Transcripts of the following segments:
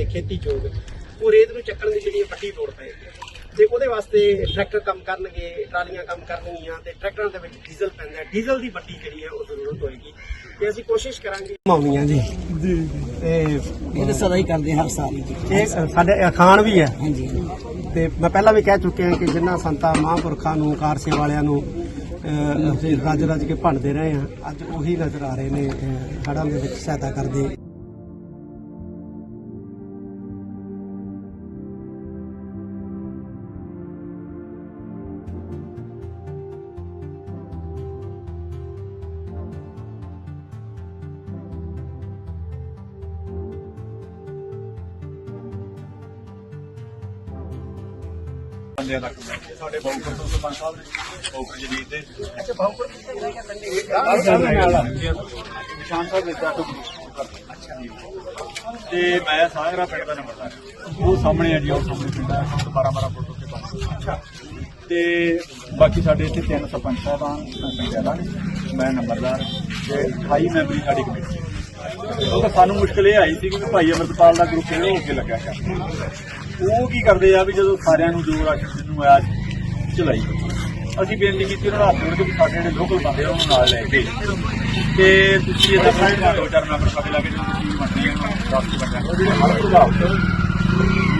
ਵਾਸਤੇ ਖੇਤੀਯੋਗ ਉਹ ਰੇਤ ਨੂੰ ਚੱਕਣ ਦੀ ਜਿਹੜੀ ਵੱਡੀ ਲੋੜ ਪਏਗੀ ਤੇ ਉਹਦੇ ਵਾਸਤੇ ਟਰੈਕਟਰ ਕੰਮ ਕਰਨਗੇ ਟਰਾਲੀਆਂ ਕੰਮ ਕਰਨਗੀਆਂ ਤੇ ਟਰੈਕਟਰਾਂ ਦੇ ਵਿੱਚ ਡੀਜ਼ਲ ਪੈਂਦਾ। ਹੈ। ਡੀਜ਼ਲ ਦੀ ਵੱਡੀ ਜਿਹੜੀ ਹੈ ਉਹ ਜ਼ਰੂਰਤ ਹੋਏਗੀ। ਤੇ ਅਸੀਂ ਕੋਸ਼ਿਸ਼ ਕਰਾਂਗੇ। ਮਾਉਣੀਆਂ ਜੀ। ਜੀ। ਤੇ ਇਹ ਤਾਂ ਸਦਾ ਹੀ ਕਰਦੇ ਹਰ ਸਾਲ ਇਹ ਸਾਡੇ ਅਖਾਣ ਵੀ ਹੈ। ਹਾਂਜੀ ਤੇ ਮੈਂ ਪਹਿਲਾਂ ਵੀ ਕਹਿ ਚੁੱਕਿਆ ਕਿ ਜਿਨ੍ਹਾਂ ਸੰਤਾਂ ਮਹਾਂਪੁਰਖਾਂ ਨੂੰ ਕਾਰਸੇ ਵਾਲਿਆਂ ਨੂੰ ਅਸੀਂ ਰੱਜ ਰੱਜ ਕੇ ਭੰਡਦੇ ਰਹੇ ਹਾਂ ਅੱਜ ਉਹੀ ਨਜ਼ਰ ਆ ਰਹੇ ਨੇ ਹੜ੍ਹਾਂ ਦੇ ਵਿੱਚ ਸਹਾਇਤਾ ਕਰਦੇ। ਬੰਦਿਆਂ ਤੱਕ ਸਾਡੇ ਬਾਉਪਰ ਤੋਂ ਸਰਪੰਚ ਸਾਹਿਬ ਨੇ ਬਾਉਪਰ ਜਦੀਦ ਦੇ। ਅੱਛਾ ਬਾਹੂਪੁਰ ਨਿਸ਼ਾਨ ਸਾਹਿਬ ਦੇ ਤੇ ਮੈਂ ਸਾਗਰਾ ਪਿੰਡ ਦਾ ਨੰਬਰਦਾਰ ਉਹ ਸਾਹਮਣੇ ਆ ਜੀ ਉਹ ਸਾਹਮਣੇ ਪਿੰਡ ਹੈ 12 12 ਫੁੱਟ ਉੱਤੇ ਪਾਣੀ ਤੇ ਬਾਕੀ ਸਾਡੇ ਇੱਥੇ ਤਿੰਨ ਸਰਪੰਚ ਸਾਹਿਬਾਨ ਪੰਚਾਇਤਾਂ ਨੇ ਮੈਂ ਨੰਬਰਦਾਰ। ਤੇ 28 ਮੈਂਬਰੀ ਸਾਡੀ ਕਮੇਟੀ। ਉਹ ਸਾਨੂੰ ਮੁਸ਼ਕਲ ਇਹ ਆਈ ਸੀ ਕਿ ਭਾਈ ਅਮਰਪਾਲ ਦਾ ਗਰੁੱਪ ਇਹ ਹੋ ਕੇ ਲੱਗਿਆ। ਕਰ ਉਹ ਕੀ ਕਰਦੇ ਆ ਵੀ ਜਦੋਂ ਸਾਰਿਆਂ ਨੂੰ ਜੋ ਰਾਸ਼ਨ ਜਿਹਨੂੰ ਆਇਆ ਚਲਾਈ। ਅਸੀਂ ਬੇਨਤੀ ਕੀਤੀ ਉਹਨਾਂ ਨੂੰ ਹੱਥ ਜੋੜ ਕੇ ਵੀ ਸਾਡੇ ਜਿਹੜੇ ਲੋਕਲ ਬੰਦੇ ਆ ਉਹਨਾਂ ਨਾਲ ਲੈ ਕੇ। ਤੇ ਤੁਸੀਂ ਇਹਦਾ ਸਾਈਡ ਦੋ ਚਾਰ ਮੈਂਬਰ ਪਤਾ ਲੱਗੇ ਜਦੋਂ ਤੁਸੀਂ ਮੰਡੀ ਨੂੰ ਦਸ ਬੰਦਿਆਂ ਨੂੰ ਜਿਹੜੇ ਹਰ ਪ੍ਰਭਾਵ ਤੋਂ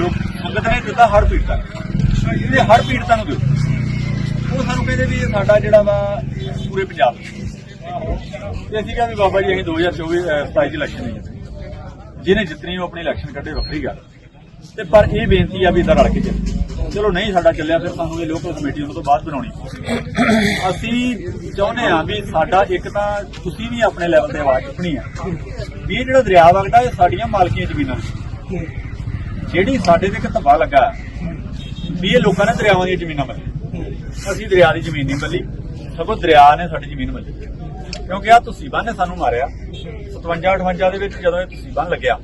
ਲੋਕ ਸੰਗਤ ਨੇ ਦਿੱਤਾ ਹਰ ਪੀੜਤਾਂ ਨੂੰ ਇਹਦੇ ਹਰ ਪੀੜਤਾਂ ਨੂੰ ਦਿਓ। ਉਹ ਸਾਨੂੰ ਕਹਿੰਦੇ ਵੀ ਇਹ ਸਾਡਾ ਜਿਹੜਾ ਵਾ ਪੂਰੇ ਪੰਜਾਬ ਤੇ ਅਸੀਂ ਕਿਹਾ ਵੀ ਬਾਬਾ ਜੀ ਅਸੀਂ 2024 ਅਹ, 27 ਚ ਇਲੈਕਸ਼ਨ ਨਹੀਂ ਜਿੱਤਣੀ ਜਿਹਨੇ ਜਿੱਤਣੀ ਉਹ ਆਪਣੀ ਇਲੈਕਸ਼ਨ ਕੱਢੇ ਵੱਖਰੀ ਗੱਲ। ਤੇ ਪਰ ਇਹ ਬੇਨਤੀ ਆ ਵੀ ਇਦਾਂ ਰਲ ਕੇ ਚੱਲ ਚਲੋ ਨਹੀਂ ਸਾਡਾ ਚੱਲਿਆ, ਫਿਰ ਸਾਨੂੰ ਇਹ ਲੋਕਲ ਕਮੇਟੀ ਉਹਨਾਂ ਤੋਂ ਬਾਅਦ ਬਣਾਉਣੀ ਅਸੀਂ ਚਾਹੁੰਦੇ ਆ ਵੀ ਸਾਡਾ ਇੱਕ ਤਾਂ ਤੁਸੀਂ ਵੀ ਆਪਣੇ ਲੈਵਲ ਤੇ ਆਵਾਜ਼ ਚੁੱਕਣੀ ਆ। ਵੀ ਇਹ ਜਿਹੜਾ ਦਰਿਆ ਵਗਦਾ, ਇਹ ਸਾਡੀਆਂ ਮਾਲਕੀਆਂ ਜ਼ਮੀਨਾਂ ਜਿਹੜੀ ਸਾਡੇ ਤੇ ਇੱਕ ਧੱਬਾ ਲੱਗਾ, ਵੀ ਇਹ ਲੋਕਾਂ ਨੇ ਦਰਿਆਵਾਂ ਦੀਆਂ ਜ਼ਮੀਨਾਂ ਮੱਲੀ ਅਸੀਂ ਦਰਿਆ ਦੀ ਜ਼ਮੀਨ ਨਹੀਂ ਮੱਲੀ। ਸਗੋਂ ਦਰਿਆ ਨੇ ਸਾਡੀ ਜ਼ਮੀਨ ਮੱਲੀ। ਕਿਉਂਕਿ ਆ ਤੁਸੀਬਾਂ ਨੇ ਸਾਨੂੰ ਮਾਰਿਆ। 57 58 ਦੇ ਵਿੱਚ ਜਦੋਂ ਇਹ ਤੁਸੀਂ ਲੱਗਿਆ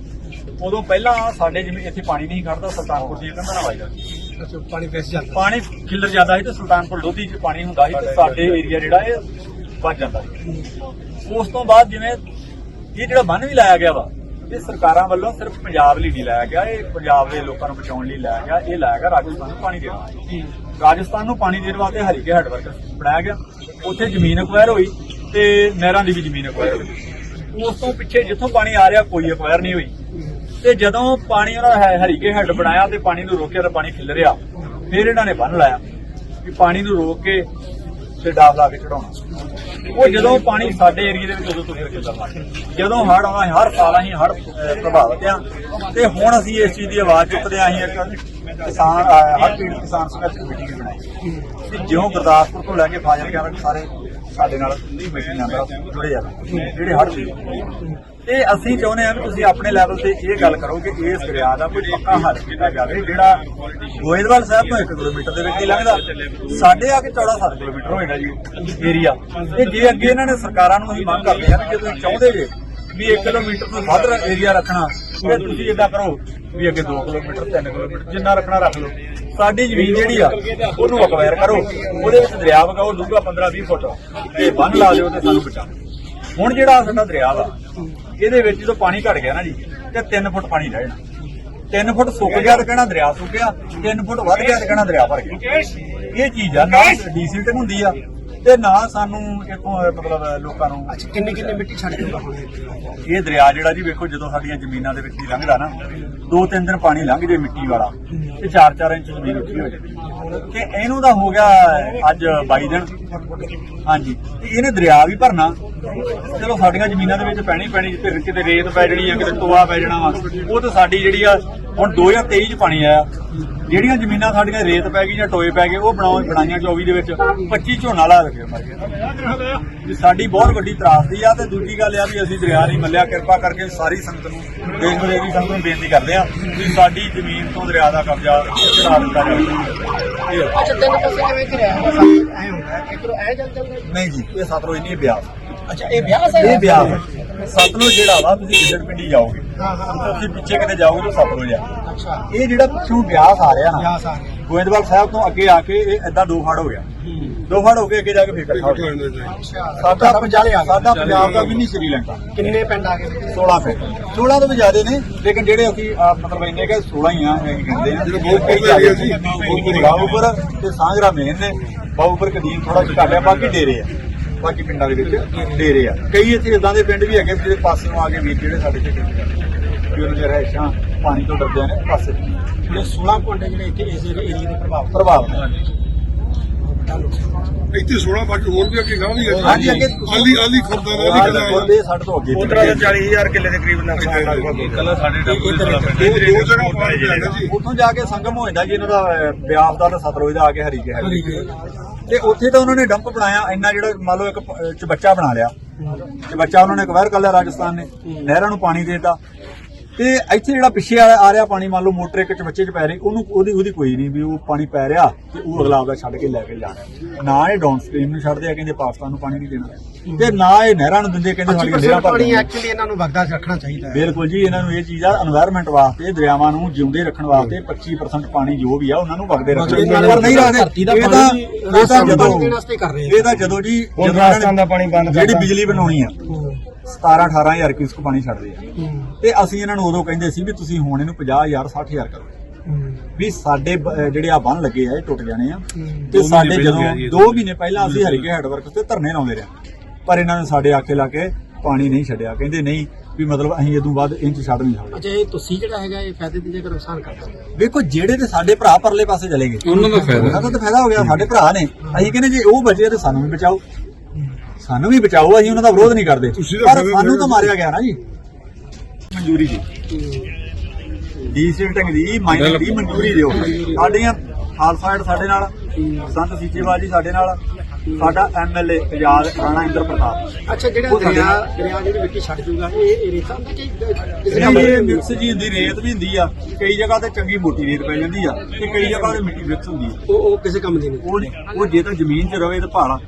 ਉਦੋਂ ਪਹਿਲਾਂ ਸਾਡੇ ਜਿਵੇਂ ਇੱਥੇ ਪਾਣੀ ਨਹੀਂ ਖੜਦਾ ਸੁਲਤਾਨਪੁਰ ਦੀ ਕੰਧਾਂ ਨਾਲ ਅੱਛਾ ਪਾਣੀ ਪੈਸ ਜਾਂਦਾ ਪਾਣੀ ਖਿੱਲਰ ਜਾਂਦਾ ਸੀ ਤੇ ਸੁਲਤਾਨਪੁਰ ਲੋਧੀ 'ਚ ਪਾਣੀ ਹੁੰਦਾ ਸੀ ਤੇ ਸਾਡੇ ਏਰੀਆ ਜਿਹੜਾ ਇਹ ਵੱਜ ਜਾਂਦਾ ਸੀ। ਉਸ ਤੋਂ ਬਾਅਦ ਜਿਵੇਂ ਇਹ ਜਿਹੜਾ ਬੰਨ ਵੀ ਲਾਇਆ ਗਿਆ ਵਾ ਇਹ ਸਰਕਾਰਾਂ ਵੱਲੋਂ ਸਿਰਫ ਪੰਜਾਬ ਲਈ ਨਹੀਂ ਲਾਇਆ ਗਿਆ ਇਹ ਪੰਜਾਬ ਦੇ ਲੋਕਾਂ ਨੂੰ ਬਚਾਉਣ ਲਈ ਲਾਇਆ ਗਿਆ ਇਹ ਲਾਇਆ ਗਿਆ ਰਾਜਸਥਾਨ ਨੂੰ ਪਾਣੀ ਦੇਣ ਰਾਜਸਥਾਨ ਨੂੰ ਪਾਣੀ ਦੇਣ ਵਾਸਤੇ ਹਰੀਕੇ ਹੈਡਵਰਕ ਬਣਾਇਆ ਗਿਆ। ਉੱਥੇ ਜ਼ਮੀਨ ਅਕਵਾਇਰ ਹੋਈ ਤੇ ਨਹਿਰਾਂ ਦੀ ਵੀ ਜ਼ਮੀਨ ਅਕਵਾਇਰ ਹੋਈ। ਉਸ ਤੋਂ ਪਿੱਛੇ ਜਿੱਥੋਂ ਪਾਣੀ ਆ ਰਿਹਾ ਕੋਈ ਅਕਵਾਇਰ ਨਹੀਂ ਹੋਈ। ਤੇ ਜਦੋਂ ਪਾਣੀ ਉਹਨਾਂ ਦਾ ਹਰੀਕੇ ਹੈਡ ਬਣਾਇਆ ਤੇ ਪਾਣੀ ਨੂੰ ਰੋਕਿਆ ਤੇ ਪਾਣੀ ਖਿਲ ਰਿਹਾ, ਫਿਰ ਇਹਨਾਂ ਨੇ ਬੰਨ ਲਾਇਆ ਕਿ ਪਾਣੀ ਨੂੰ ਰੋਕ ਕੇ ਤੇ ਡਾਫ ਲਾ ਕੇ ਚੜਾਉਣਾ ਉਹ ਜਦੋਂ ਪਾਣੀ ਸਾਡੇ ਏਰੀਆ ਦੇ ਵਿੱਚ ਉਦੋਂ ਤੋਂ ਫਿਰ ਖਿਲਰ ਲੱਗ ਜਦੋਂ ਹੜ ਆਉਣਾ, ਹਰ ਸਾਲ ਅਸੀਂ ਹੜ ਪ੍ਰਭਾਵਿਤ ਆ ਤੇ ਹੁਣ ਅਸੀਂ ਇਸ ਚੀਜ਼ ਦੀ ਆਵਾਜ਼ ਚੁੱਕਦੇ ਆ ਅਸੀਂ ਇੱਕ ਕਿਸਾਨ ਹਰ ਪੀੜਤ ਕਿਸਾਨ ਸੰਘਰਸ਼ ਕਮੇਟੀ ਵੀ ਬਣਾਈ। ਕਿ ਜਿਉਂ ਗੁਰਦਾਸਪੁਰ ਤੋਂ ਲੈ ਕੇ ਫਾਜ਼ਿਲਕਾ ਤੱਕ ਸਾਰੇ ਸਾਡੇ ਨਾਲ ਕਮੇਟੀ ਮੈਂਬਰ ਜੁੜੇ ਜਾਣ ਜਿਹੜੇ ਹੜ ਪੀੜਤ ਤੇ ਅਸੀਂ ਚਾਹੁੰਦੇ ਹਾਂ ਵੀ ਤੁਸੀਂ ਆਪਣੇ ਲੈਵਲ ਤੇ ਇਹ ਗੱਲ ਕਰੋ ਕਿ ਇਸ ਦਰਿਆ ਦਾ ਕੋਈ ਪੱਕਾ ਹੱਲ ਕੀਤਾ ਜਾਵੇ, ਜਿਹੜਾ ਗੋਇੰਦਵਾਲ ਸਾਹਿਬ ਤੋਂ 1 ਕਿਲੋਮੀਟਰ ਦੇ ਵਿੱਚ ਹੀ ਲੰਘਦਾ, ਸਾਡੇ ਆ ਕੇ ਚੌੜਾ 7 ਕਿਲੋਮੀਟਰ ਹੋਏਗਾ ਜੀ ਏਰੀਆ ਤੇ ਜੇ ਅੱਗੇ ਇਹਨਾਂ ਨੇ ਸਰਕਾਰਾਂ ਨੂੰ ਅਸੀਂ ਮੰਗ ਕਰਦੇ ਹਾਂ ਕਿ ਤੁਸੀਂ ਚਾਹੁੰਦੇ ਜੇ ਵੀ 1 ਕਿਲੋਮੀਟਰ ਤੋਂ ਵੱਧ ਏਰੀਆ ਰੱਖਣਾ। ਤੇ ਤੁਸੀਂ ਇਦਾਂ ਕਰੋ ਵੀ ਅੱਗੇ 2 ਕਿਲੋਮੀਟਰ 3 ਕਿਲੋਮੀਟਰ, ਜਿੰਨਾ ਰੱਖਣਾ ਰੱਖ ਲਓ। ਸਾਡੀ ਜ਼ਮੀਨ ਜਿਹੜੀ ਆ, ਉਹਨੂੰ ਅਕਵਾਇਰ ਕਰੋ। ਉਹਦੇ ਵਿੱਚ ਦਰਿਆ ਵਗਾਓ, ਡੂੰਘਾ 15 20 ਫੁੱਟ। ਤੇ ਬੰਨ ਲਾ ਦਿਓ ਤੇ ਸਾਨੂੰ ਬਚਾਓ ਹੁਣ ਜਿਹੜਾ ਸਾਡਾ ਦਰਿਆ ਵਾ, ਇਹਦੇ ਵਿੱਚ ਜਦੋਂ ਪਾਣੀ ਘਟ ਗਿਆ ਨਾ ਜੀ, ਤੇ 3 ਫੁੱਟ ਪਾਣੀ ਰਹਿ ਜਾਣਾ। 3 ਫੁੱਟ ਸੁੱਕ ਗਿਆ ਤੇ ਕਹਿਣਾ ਦਰਿਆ ਸੁੱਕ ਗਿਆ 3 ਫੁੱਟ ਵੱਧ ਗਿਆ ਤੇ ਕਹਿਣਾ ਦਰਿਆ ਭਰ ਗਿਆ। ਇਹ ਚੀਜ਼ ਆ ਨਾ ਡੀਸਿਲਟਿੰਗ ਹੁੰਦੀ ਆ। ਤੇ ਨਾ ਸਾਨੂੰ ਇਥੋਂ ਮਤਲਬ ਲੋਕਾਂ ਨੂੰ ਅੱਛਾ ਕਿੰਨੀ ਕਿੰਨੀ ਮਿੱਟੀ ਛੱਡ ਕੇ ਹੁਣ ਇਹ ਦਰਿਆ ਜਿਹੜਾ ਜੀ ਵੇਖੋ ਜਦੋਂ ਸਾਡੀਆਂ ਜ਼ਮੀਨਾਂ ਦੇ ਵਿੱਚ ਹੀ ਲੰਘਦਾ ਨਾ ਦੋ ਤਿੰਨ ਦਿਨ ਪਾਣੀ ਲੰਘ ਜੇ ਮਿੱਟੀ ਵਾਲਾ ਤੇ 4-4 ਇੰਚ ਜ਼ਮੀਨ ਉੱਚੀ ਹੋ ਜਾਂਦੀ ਤੇ ਇਹਨੂੰ ਤਾਂ ਹੋ ਗਿਆ ਅੱਜ 22 ਦਿਨ। ਹਾਂਜੀ। ਤੇ ਇਹਨੇ ਦਰਿਆ ਵੀ ਭਰਨਾ। ਚਲੋ ਸਾਡੀਆਂ ਜ਼ਮੀਨਾਂ ਦੇ ਵਿੱਚ ਪੈਣੀ ਪੈਣੀ ਜਿੱਥੇ ਕਿਤੇ ਰੇਤ ਪੈ ਜਣੀ ਆ ਕਿਤੇ ਟੋਆ ਪੈ ਜਾਣਾ ਵਾ। ਉਹ ਤਾਂ ਸਾਡੀ ਜਿਹੜੀ ਆ ਹੁਣ 2023 ਚ ਪਾਣੀ ਆਇਆ। ਜਿਹੜੀਆਂ ਜ਼ਮੀਨਾਂ ਸਾਡੀਆਂ ਰੇਤ ਪੈ ਗਈ ਜਾਂ ਟੋਏ ਪੈ ਗਏ ਉਹ ਬਣਾਉ ਬਣਾਈਆਂ 24 ਦੇ ਵਿੱਚ। 25 ਝੋਨਾ ਲਾ ਕੇ ਮਰ ਗਿਆ ਸਾਡੀ ਬਹੁਤ ਵੱਡੀ ਤਰਾਸਦੀ ਆ ਤੇ ਦੂਜੀ ਗੱਲ ਆ ਵੀ ਅਸੀਂ ਦਰਿਆ ਨਹੀਂ ਮੱਲਿਆ। ਕਿਰਪਾ ਕਰਕੇ ਸਾਰੀ ਸੰਗਤ ਨੂੰ ਦੇਸ਼ ਵਿਦੇਸ਼ ਦੀ ਸੰਗਤ ਨੂੰ ਬੇਨਤੀ ਕਰਦੇ ਆ ਵੀ ਸਾਡੀ ਜ਼ਮੀਨ ਤੋਂ ਦਰਿਆ ਦਾ ਕਬਜ਼ਾ ਛਡਾ ਦਿੱਤਾ ਜਾਵੇ। ਅੱਛਾ ਤਿੰਨ ਪਾਸੇ ਕਿਵੇਂ ਕਰਿਆ ਐ ਹੁੰਦਾ ਇਧਰੋਂ ਐ ਚੱਲ ਨਹੀਂ ਜੀ ਇਹ ਨਹੀਂ ਇਹ ਬਿਆਸ। ਅੱਛਾ ਇਹ ਵਿਆਹ ਸੇ ਇਹ ਬਿਆਸ ਹੈ। ਸਤਲੁਜ ਜਿਹੜਾ ਵਾ ਤੁਸੀਂ ਗਿੱਦੜ ਪਿੰਡੀ ਜਾਓਗੇ ਹਾਂ ਹਾਂ ਤੁਸੀਂ ਪਿੱਛੇ ਕਿਤੇ ਜਾਓਗੇ ਤਾਂ ਸਤਲੁਜ ਆ ਅੱਛਾ ਇਹ ਜਿਹੜਾ ਪਿੱਛੋਂ ਬਿਆਸ ਆ ਰਿਹਾ ਨਾ ਆ ਗੋਇੰਦਵਾਲ ਸਾਹਿਬ ਤੋਂ ਅੱਗੇ ਆ ਕੇ ਇਹ ਏਦਾਂ ਦੋ ਫੜ ਹੋ ਗਿਆ ਹੂੰ ਦੋ ਫੜ ਹੋ ਕੇ ਅੱਗੇ ਜਾ ਕੇ ਫੇਰ ਸਾਡਾ ਪੰਜਾਬ ਸਾਡਾ ਪੰਜਾਬ ਦਾ ਮਿੰਨੀ ਸ੍ਰੀਲੰਕਾ ਕਿੰਨੇ ਪਿੰਡ ਆ ਗਏ 16 ਪਿੰਡ 16 ਤੋਂ ਵੀ ਜ਼ਿਆਦੇ ਨੇ ਲੇਕਿਨ ਜਿਹੜੇ ਅਸੀਂ ਮਤਲਬ ਇੰਨੇ ਕਿ 16 ਹੀ ਆ ਕਹਿੰਦੇ ਆ ਜਿਹੜੇ ਬਹੁਤ ਏਰੀਆ ਸੀ। ਬਾਉਪੁਰ ਤੇ ਸਾਂਗਰਾ ਮੇਨ ਨੇ ਬਾਉਪੁਰ ਕਦੀਮ ਥੋੜਾ ਜਿਹਾ ਘੱਟ ਆ ਬਾਕੀ ਡੇਰੇ ਆ ਬਾਕੀ ਪਿੰਡਾਂ ਦੇ ਵਿੱਚ ਡੇਰੇ ਆ। ਕਈ ਇੱਥੇ ਇਦਾਂ ਦੇ ਪਿੰਡ ਵੀ ਹੈਗੇ ਜਿਹੜੇ ਪਾਸੇ ਨੂੰ ਆ ਕੇ ਵੀਰ ਜਿਹੜੇ ਸਾਡੇ ਚ ਵੀ ਉਹਨਾਂ ਦੇ ਰਹਿਸ਼ਾਂ ਪਾਣੀ ਤੋਂ ਡਰਦੇ ਨੇ ਪਾਸੇ। ਜਿਹੜੇ 16 ਪਿੰਡ ਜਿਹੜੇ ਇੱਥੇ ਇਸ ਏਰੀਆ ਦੇ ਪ੍ਰਭਾਵ ਪ੍ਰਭਾਵ ਇੱਥੇ 16 ਬਾਕੀ ਹੋਰ ਵੀ ਅੱਗੇ ਗਾਂ ਵੀ ਹੈ ਹਾਂਜੀ, ਅੱਗੇ ਆਲੀ ਆਲੀ ਖੁਰਦਾ ਦਾ ਵੀ ਕਿਹੜਾ ਦੇ ਸਾਡੇ ਤੋਂ ਅੱਗੇ ਉਤਰਾ ਦਾ। 40000 ਕਿੱਲੇ ਦੇ ਕਰੀਬ ਨੁਕਸਾਨ ਲਗਭਗ ਕੱਲ ਸਾਡੇ ਟੱਪੂ ਦੇ ਦੋ ਦੋ ਜਗ੍ਹਾ ਪਾਣੀ ਜੀ। ਉੱਥੋਂ ਜਾ ਕੇ ਸੰਗਮ ਹੋ ਜਾਂਦਾ ਜੀ ਇਹਨਾਂ ਦਾ ਬਿਆਸ ਦਾ ਤੇ ਸਤਲੁਜ ਦਾ ਆ ਕੇ ਹਰੀਕੇ ਹੈ। ਤੇ ਉੱਥੇ ਤਾਂ ਉਹਨਾਂ ਨੇ ਡੰਪ ਬਣਾਇਆ ਇੰਨਾ ਜਿਹੜਾ ਮੰਨ ਲਓ ਇੱਕ ਚਬੱਚਾ ਬਣਾ ਲਿਆ। ਚਬੱਚਾ ਉਹਨਾਂ ਨੇ ਅਕਵਾਇਰ ਕਰ ਲਿਆ ਰਾਜਸਥਾਨ ਨੇ ਨਹਿਰਾਂ ਨੂੰ ਪਾਣੀ ਦੇਤਾ। ਤੇ ਇੱਥੇ ਜਿਹੜਾ ਪਿੱਛੇ ਆ ਰਿਹਾ ਪਾਣੀ ਮੰਨ ਲਓ ਮੋਟਰ ਇੱਕ ਚਮਚੇ ਚ ਪੈ ਰਹੀ ਉਹਨੂੰ ਉਹਦੀ ਉਹਦੀ ਕੋਈ ਨਹੀਂ ਵੀ ਉਹ ਪਾਣੀ ਪੈ ਰਿਹਾ ਤੇ ਉਹ ਅਗਲਾ ਆਪਦਾ ਛੱਡ ਕੇ ਲੈ ਕੇ ਜਾਣਾ ਨਾ ਇਹ ਡਾਊਨ ਨੂੰ ਛੱਡਦੇ ਆ ਕਹਿੰਦੇ ਪਾਕਿਸਤਾਨ ਨੂੰ ਪਾਣੀ ਨਹੀਂ ਦੇਣਾ। ਤੇ ਨਾ ਇਹ ਨਹਿਰਾਂ ਨੂੰ ਦਿੰਦੇ ਕਹਿੰਦੇ ਸਾਡੀਆਂ ਨਹਿਰਾਂ ਪਾਣੀ ਐਕਚੁਅਲੀ ਇਹਨਾਂ ਨੂੰ ਵਗਦਾ ਰੱਖਣਾ ਚਾਹੀਦਾ ਹੈ। ਬਿਲਕੁਲ ਜੀ ਇਹਨਾਂ ਨੂੰ ਇਹ ਚੀਜ਼ ਆ এনवायरमेंट ਵਾਸਤੇ ਦਰਿਆਵਾਂ ਨੂੰ ਜਿਉਂਦੇ ਰੱਖਣ ਵਾਸਤੇ 25% ਪਾਣੀ ਜੋ ਵੀ ਆ ਉਹਨਾਂ ਨੂੰ ਵਗਦੇ ਰੱਖਣਾ ਪਰ ਇਹ ਤਾਂ ਜਦੋਂ ਇਹ ਤਾਂ ਜਦੋਂ ਜੀ ਰਾਜਸਥਾਨ ਦਾ ਪਾਣੀ ਬੰਦ ਜਿਹੜੀ ਬਿਜਲੀ ਬਣਾਉਣੀ ਆ। 17 18000 ਕਿਊਸਕ ਪਾਣੀ ਛੱਡਦੇ ਆ। ਤੇ ਅਸੀਂ ਇਹਨਾਂ ਨੂੰ ਉਦੋਂ ਕਹਿੰਦੇ ਸੀ ਵੀ ਤੁਸੀਂ ਹੁਣ ਇਹਨੂੰ 50000 60000 ਕਰੋ। ਵੀ ਸਾਡੇ ਜਿਹੜੇ ਆ ਬੰਨ ਲੱਗੇ ਆ ਇਹ ਟੁੱਟ ਜਾਣੇ ਆ। ਤੇ ਸਾਡੇ ਜਦੋਂ 2 ਮਹੀਨੇ ਪਹਿਲਾਂ ਅਸੀਂ ਹਰੀਕੇ ਹੈਡਵਰਕ ਤੇ ਧਰਨੇ ਲਾਉਂਦੇ ਰਹੇ। ਪਰ ਇਹਨਾਂ ਨੇ ਸਾਡੇ ਆਖੇ ਲਾ ਕੇ ਪਾਣੀ ਨਹੀਂ ਛੱਡਿਆ। ਕਹਿੰਦੇ ਨਹੀਂ ਵੀ ਮਤਲਬ ਅਸੀਂ ਇਦੋਂ ਬਾਅਦ ਇੰਚ ਛੱਡ ਨਹੀਂ ਸਕਦੇ। ਅੱਛਾ ਇਹ ਤੁਸੀਂ ਜਿਹੜਾ ਹੈਗਾ ਇਹ ਫਾਇਦੇ ਦੀ ਜਗ੍ਹਾ ਨੁਕਸਾਨ ਕਰਦਾ ਵੇਖੋ ਜਿਹੜੇ ਤੇ ਸਾਡੇ ਭਰਾ ਪਰਲੇ ਪਾਸੇ ਚਲੇ ਗਏ। ਉਹਨਾਂ ਦਾ ਫਾਇਦਾ। ਉਹਨਾਂ ਦਾ ਤਾਂ ਫਾਇਦਾ ਹੋ ਗਿਆ ਸਾਡੇ ਭਰਾ ਨੇ। ਅਸੀਂ ਕਹਿੰਦੇ ਜੇ ਉਹ ਬਚੇ ਤੇ ਸਾਨੂੰ ਵੀ ਬਚਾਓ। ਸਾਨੂੰ ਵੀ ਬਚਾਓ ਅਸੀਂ ਉਹਨਾਂ ਦਾ ਵਿਰੋਧ ਨਹੀਂ ਕਰਦੇ। ਤੁਸੀਂ ਤਾਂ ਪਰ ਸਾਨੂੰ ਤਾਂ ਮਾਰਿਆ ਗਿਆ ਨਾ ਜੀ। ਮਨਜ਼ੂਰੀ ਦੀ ਡੀ ਦੀ ਮਾਈਨਿੰਗ ਦੀ ਮਨਜ਼ੂਰੀ ਦਿਓ। ਸਾਡੀਆਂ ਖਾਲਸਾ ਏਡ ਸਾਡੇ ਨਾਲ ਸੰਤ ਸੀਚੇਵਾਲ ਜੀ ਸਾਡੇ ਨਾਲ ਸਾਡਾ ਐਮਐਲਏ ਆਜ਼ਾਦ ਰਾਣਾ ਇੰਦਰ ਪ੍ਰਤਾਪ। ਅੱਛਾ ਜਿਹੜਾ ਦਰਿਆ ਦਰਿਆ ਜਿਹੜੀ ਮਿੱਟੀ ਛੱਡ ਜੂਗਾ ਇਹ ਰੇਤਾ ਹੁੰਦਾ ਕਿ ਇਹ ਮਿਕਸ ਜੀ ਹੁੰਦੀ ਰੇਤ ਵੀ ਹੁੰਦੀ ਆ। ਕਈ ਜਗ੍ਹਾ ਤੇ ਚੰਗੀ ਮੋਟੀ ਰੇਤ ਪੈ ਜਾਂਦੀ ਆ ਤੇ ਕਈ ਜਗ੍ਹਾ ਤੇ ਮਿੱਟੀ ਮਿਕਸ ਹੁੰਦੀ ਆ। ਉਹ ਉਹ ਕਿਸੇ ਕੰਮ ਦੀ ਨਹੀਂ। ਉਹ ਜੇ ਤਾਂ ਜ਼ਮੀਨ 'ਚ ਰਵੇ ਤਾਂ ਭਾਲਾ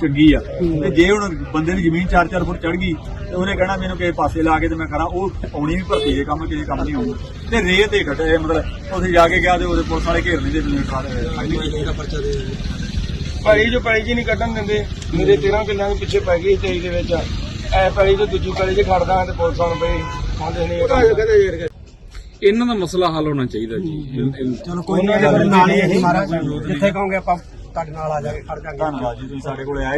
ਚੰਗੀ ਆ। ਤੇ ਜੇ ਹੁਣ ਬੰਦੇ ਦੀ ਜ਼ਮੀਨ 4-4 ਫੁੱਟ ਚੜ ਗਈ ਤੇ ਉਹਨੇ ਕਹਿਣਾ ਮੈਨੂੰ ਕਿਸੇ ਪਾਸੇ ਲਾ ਕੇ ਤੇ ਮੈਂ ਕਰਾਂ ਉਹ ਆਉਣੀ ਵੀ ਭਰਤੀ ਦੇ ਕੰਮ ਕਿਸੇ ਕੰਮ ਨਹੀਂ ਆਉਂਦਾ ਤੇ ਰੇਤ ਹੀ ਘਟੇ ਮਤਲਬ ਉੱਥੇ ਜਾ ਕੇ ਗਿਆ ਤੇ ਉਹਦੇ ਪੁਲਿਸ ਵਾਲੇ ਘੇਰ ਲੈਂਦੇ ਵੀ ਇਹਦਾ ਪਰਚਾ ਦੇ ਭਾਈ ਜੋ ਪੈਲੀ ਜੀ ਨਹੀਂ ਕੱਢਣ ਦਿੰਦੇ। ਮੇਰੇ 13 ਕਿੱਲਿਆਂ ਦੇ ਪਿੱਛੇ ਪੈ ਗਈ 23 ਦੇ ਵਿੱਚ। ਐ ਪੈਲੀ ਤੋਂ ਦੂਜੀ ਪੈਲੀ 'ਚ ਖੜਦਾ ਤੇ ਪੁਲਿਸ ਵਾਲੇ ਪਈ ਆਉਂਦੇ ਨਹੀਂ ਕਹਿੰਦੇ ਯਾਰ ਇਹਨਾਂ ਦਾ ਮਸਲਾ ਹੱਲ ਹੋਣਾ ਚਾਹੀਦਾ ਜੀ। ਇਹ- ਇਹ- ਚਲੋ ਕੋਈ ਨਹੀਂ ਨਾਲ ਹੀ ਅਸੀਂ ਮਹਾਰਾਜ ਜਿੱਥੇ ਕਹੋਗੇ ਆਪਾਂ ਤੁਹਾਡੇ ਨਾਲ ਆ ਜਾਗੇ ਖੜ ਜਾਗੇ। ਧੰਨਵਾਦ ਜੀ ਤੁਸੀਂ ਸਾਡੇ ਕੋਲੇ ਆਏ।